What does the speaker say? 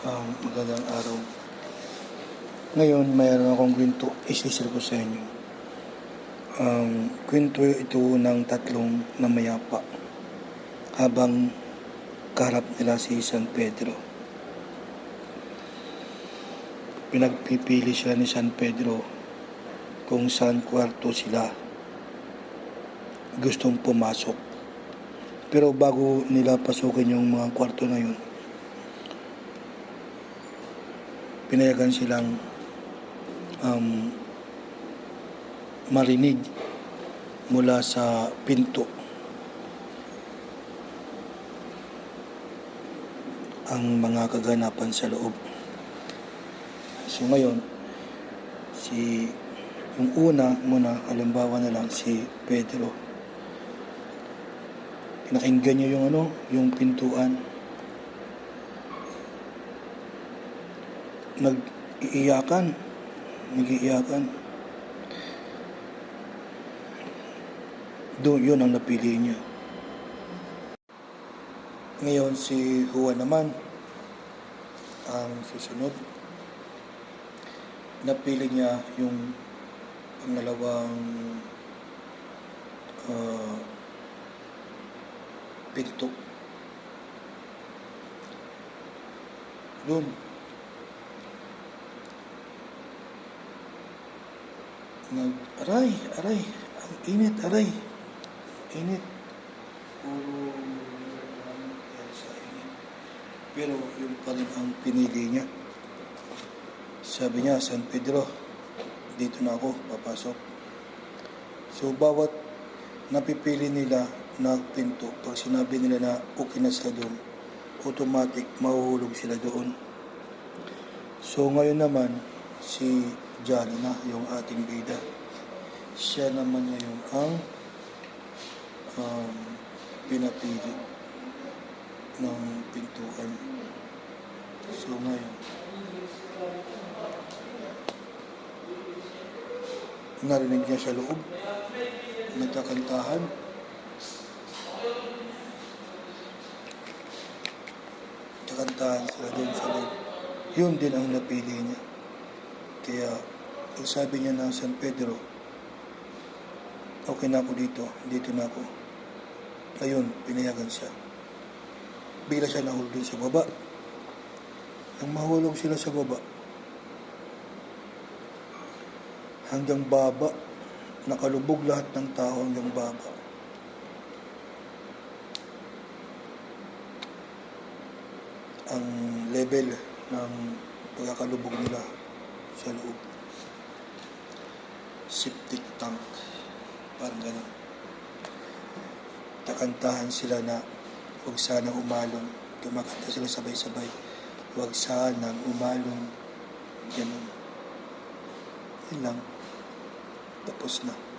Um, magandang araw. Ngayon, mayroon akong kwento isisir ko sa inyo. Um, kwento ito ng tatlong namayapa habang karap nila si San Pedro. Pinagpipili sila ni San Pedro kung saan kwarto sila gustong pumasok. Pero bago nila pasukin yung mga kwarto na yun, pinayagan silang um, marinig mula sa pinto ang mga kaganapan sa loob. So ngayon, si yung una muna, halimbawa na lang si Pedro. Pinakinggan niya yung ano, yung pintuan. Nag-iiyakan. Nag-iiyakan. Doon, yun ang napili niya. Ngayon, si Juan naman, ang susunod, napili niya yung pangalawang ah, pinto. Doon, nag aray, aray, ang init, aray, init. Puro sa init. Pero yun pa rin ang pinili niya. Sabi niya, San Pedro, dito na ako, papasok. So, bawat napipili nila na pinto, pag sinabi nila na okay na sila doon, automatic mahuhulog sila doon. So, ngayon naman, si Johnny na, yung ating bida. Siya naman ngayon ang um, pinapili ng pintuan. So, ngayon, narinig niya sa loob, nagkakantahan. Kakantahan sila doon sa loob. Yun din ang napili niya. Kaya, sabi niya na San Pedro, okay na ako dito, dito na ako. Ayun, pinayagan siya. Bigla siya nahulog dun sa baba. Nang mahulog sila sa baba, hanggang baba, nakalubog lahat ng tao hanggang baba. Ang level ng pagkakalubog nila sa loob. Septic tank. Parang gano'n. Takantahan sila na huwag sanang umalong. Tumakanta sila sabay-sabay. Huwag sanang umalong. Ganun. Yun lang. Tapos na.